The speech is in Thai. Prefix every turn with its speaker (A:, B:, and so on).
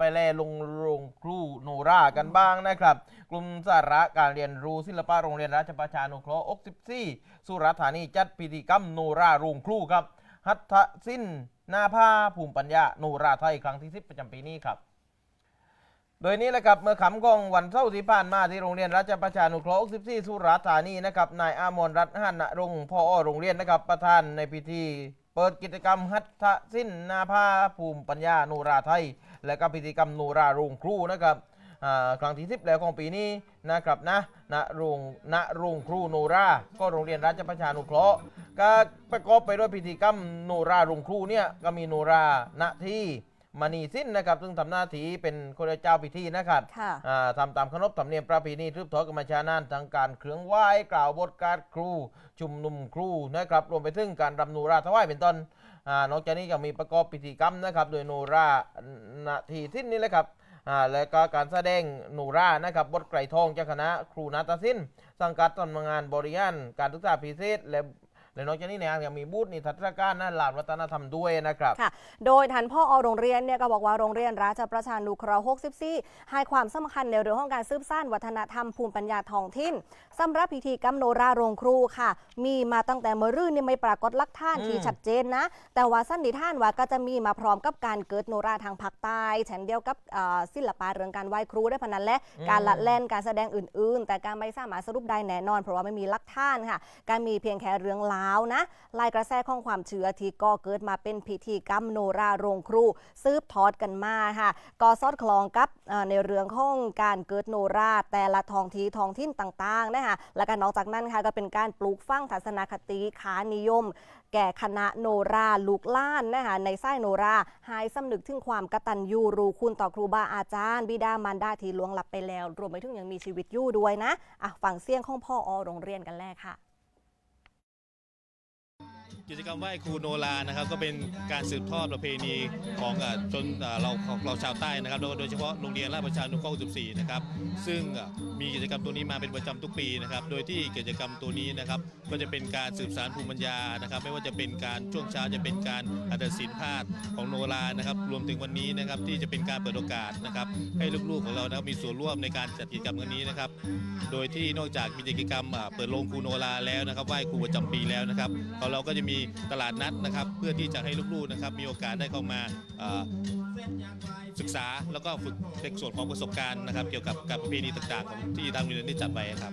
A: ไปแลลงโรงครูโนรากันบ้างนะครับ กลุ่มสาระการเรียนรู้ศิลปะโรงเรียนราชประชานุเคราะห์64สุราษฎร์ธานีจัดพิธีกรรมโนราโรงครูครับ หัตถศิลป์นาภาภูมิปัญญาโนราไทยครั้งที่ 10 ประจำปีนี้ครับ โดยนี้แหละครับเมื่อขำกองวันเสาร์ที่ผ่านมาที่โรงเรียนราชประชานุเคราะห์64สุราษฎร์ธานีนะครับนายอามรรัตน์หันรงค์พ่อโรงเรียนนะครับประธานในพิธี เปิดกิจกรรมหัตถศิลป์นาภาภูมิปัญญาโนราไทย และก็พิธีกรรมโนราโรงครูนะครับอ่าครั้งที่10แล้วของปีนี้นะครับนะณโรงณโรงครูโนรา ก็โรงเรียนราชประชานุเคราะห์ก็ประกอบไปด้วยพิธีกรรมโนราโรงครูเนี่ยก็มีโนราณที่มณีสิ้นนะครับ ซึ่งทำหน้าที่เป็นคนเจ้าพิธีนะครับ
B: ค่ะ
A: อ่าทำตามขนบธรรมเนียมประเพณีทืบทอดกันมาช้านานทางการเครื่องไหว้กล่าวบทการครู ชุมนุมครูนะครับรวมไปถึงการรำนูราถวายเป็นต้นอ่านอกจากนี้ยังมีประกอบพิธีกรรมนะครับ โดยโนรา นาทีสิ้นนี้แหละครับอ่าและก็การแสดงหนูรานะครับบทไกรทองจากคณะครูนาฏศิลป์สังกัดสำนักงานบริหารการศึกษาพิเศษและ และนอกจากนี้เนี่ยยังมีบูธนิทรรศการนะหลานวัฒนธรรมด้วยนะครับ
B: ค่ะ โดยท่านพ่ออโรงเรียนเนี่ยก็บอกว่าโรงเรียนราชประชานุเคราะห์64 ให้ความสำคัญในเรื่องของการสืบสานวัฒนธรรมภูมิปัญญาท้องถิ่นสำหรับพิธีกรรมโนราโรงครูค่ะ มีมาตั้งแต่เมื่อรื่นนี่ไม่ปรากฏหลักฐานที่
A: อืม
B: ชัดเจนนะ แต่ว่าสันนิษฐานว่าก็จะมีมาพร้อมกับการเกิดโนราทางภาคใต้เช่นเดียวกับเอ่อศิลปะเรื่องการไหว้ครูได้พนันและการละเล่นการแสดงอื่น ๆ แต่การไม่สามารถสรุปได้แน่นอน เพราะว่าไม่มีหลักฐานค่ะ การมีเพียงแค่เรื่องลาวนะลายกระแสของความเชื่อที่ก็เกิดมาเป็นพิธีกรรมโนราโรงครู ซืบทอดกันมาค่ะก็สอดคล้องกับในเรื่องของการเกิดโนราแต่ละท้องที่ท้องถิ่นต่างๆนะคะและก็นอกจากนั้นค่ะก็เป็นการปลูกฝังทัศนคติขานิยม แก่คณะโนราลูกล้านนะคะในไส้โนราหายสำนึกถึงความกตัญญูรู้คุณต่อครูบาอาจารย์ บิดามารดาที่ล่วงลับไปแล้ว รวมไปถึงยังมีชีวิตอยู่ด้วยนะอะฟังเสียงของพ่ออโรงเรียนกันแรกค่ะ
C: กิจกรรมไหว้ครูโนรานะครับก็เป็นการสืบทอดประเพณีของอ่าชนอ่าเราของเราชาวใต้นะครับแล้วก็โดยเฉพาะโรงเรียนราชประชานุเคราะห์64นะครับซึ่งอ่ามีกิจกรรมตัวนี้มาเป็นประจำทุกปีนะครับโดยที่กิจกรรมตัวนี้นะครับก็จะเป็นการสืบสานภูมิปัญญานะครับ ไม่ว่าจะเป็นการช่วงเช้าจะเป็นการอัตศิลป์พาดของโนรานะครับ รวมถึงวันนี้นะครับที่จะเป็นการเปิดโอกาสนะครับ ให้ลูกๆของเรานะครับมีส่วนร่วมในการจัดกิจกรรมครั้งนี้นะครับ โดยที่นอกจากมีกิจกรรมเปิดโรงครูโนราแล้วนะครับไหว้ครูประจำปีแล้วนะครับของเราก็จะมีตลาดนัดนะครับ เพื่อที่จะให้ลูกๆนะครับ มีโอกาสได้เข้ามาศึกษาแล้วก็ฝึกในส่วนของประสบการณ์นะครับ เกี่ยวกับกับประเพณีต่างๆ ของที่ทางโรงเรียนได้จัดไว้ครับ